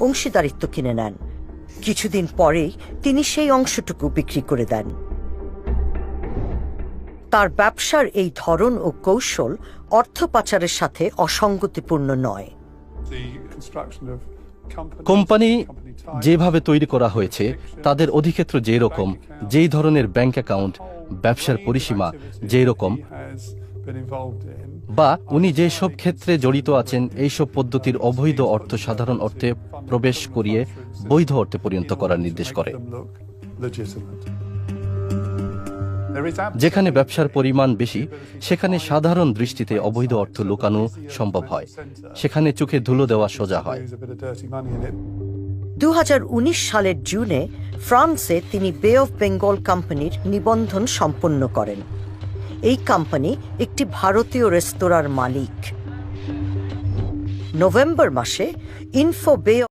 অংশীদারিত্ব কিনে নেন। কিছুদিন পরেই তিনি সেই অংশটুকু বিক্রি করে দেন। তার ব্যবসার এই ধরন ও কৌশল অর্থ পাচারের সাথে অসঙ্গতিপূর্ণ নয়। কোম্পানি যেভাবে তৈরি করা হয়েছে তাদের অধিক্ষেত্র যেরকম যেই ধরনের ব্যাংক অ্যাকাউন্ট ব্যবসার পরিসীমা যেই রকম বা উনি যেসব ক্ষেত্রে জড়িত আছেন এইসব পদ্ধতির অবৈধ অর্থ সাধারণ অর্থে প্রবেশ করিয়ে বৈধ অর্থে পরিণত করার নির্দেশ করে। যেখানে ব্যবসার পরিমাণ বেশি সেখানে সাধারণ দৃষ্টিতে অবৈধ অর্থ লুকানো সম্ভব হয়। সেখানে চোখে ধুলো দেওয়া সোজা হয়। দু হাজার উনিশ সালের জুনে ফ্রান্সে তিনি বে অফ বেঙ্গল কোম্পানির নিবন্ধন সম্পন্ন করেন। এই কোম্পানি একটি ভারতীয় রেস্তোরাঁর মালিক। নভেম্বর মাসে ইনফো বে